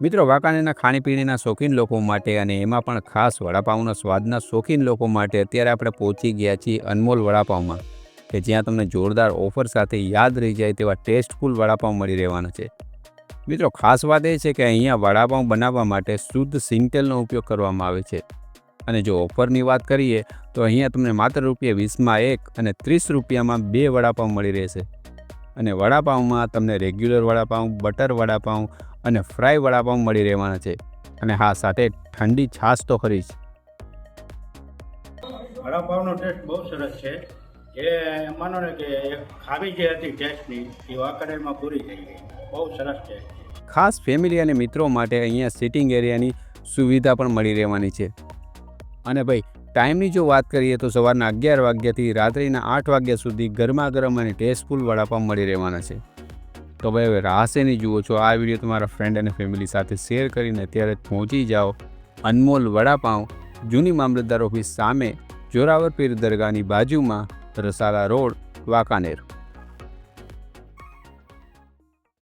મિત્રો, વાંકાનેરના ખાણીપીણીના શોખીન લોકો માટે અને એમાં પણ ખાસ વડાપાઉંના સ્વાદના શોખીન લોકો માટે અત્યારે આપણે પહોંચી ગયા છીએ અનમોલ વડાપાઉંમાં, કે જ્યાં તમને જોરદાર ઓફર સાથે યાદ રહી જાય તેવા ટેસ્ટફુલ વડાપાઉં મળી રહેવાના છે. મિત્રો, ખાસ વાત એ છે કે અહીંયા વડાપાઉં બનાવવા માટે શુદ્ધ સિંગતેલનો ઉપયોગ કરવામાં આવે છે. અને જો ઓફરની વાત કરીએ, તો અહીંયા તમને માત્ર રૂપિયા વીસમાં એક અને ત્રીસ રૂપિયામાં બે વડાપાઉં મળી રહેશે. અને વડાપાઉંમાં તમને રેગ્યુલર વડાપાઉં બટર વડાપાઉં અને ફ્રાય વડાપાઉં મળી રહેવાના છે. અને હા સાથે ઠંડી છાશ તો ખરી જ. વડાપાઉંનો ટેસ્ટ બહુ સરસ છે. એ માનો ને કે ખાવી જે હતી ટેસ્ટની એ વાંકરેમાં પૂરી થઈ ગઈ. બહુ સરસ છે. ખાસ ફેમિલી અને મિત્રો માટે અહીંયા સિટિંગ એરિયાની સુવિધા પણ મળી રહેવાની છે. અને ભાઈ ટાઈમની જો વાત કરીએ તો સવારના અગિયાર વાગ્યાથી રાત્રિના આઠ વાગ્યા સુધી ગરમા ગરમ અને ટેસ્ટફુલ વડાપાઉં મળી રહેવાના છે. તો ભાઈ, હવે રાહસે નહીં જુઓ છો? આ વીડિયો તમારા ફ્રેન્ડ અને ફેમિલી સાથે શેર કરીને અત્યારે પહોંચી જાઓ. અનમોલ વડાપાઉં જૂની મામલતદાર ઓફિસ સામે, જોરાવર પીર દરગાહની બાજુમાં, રસાલા રોડ, વાંકાનેર.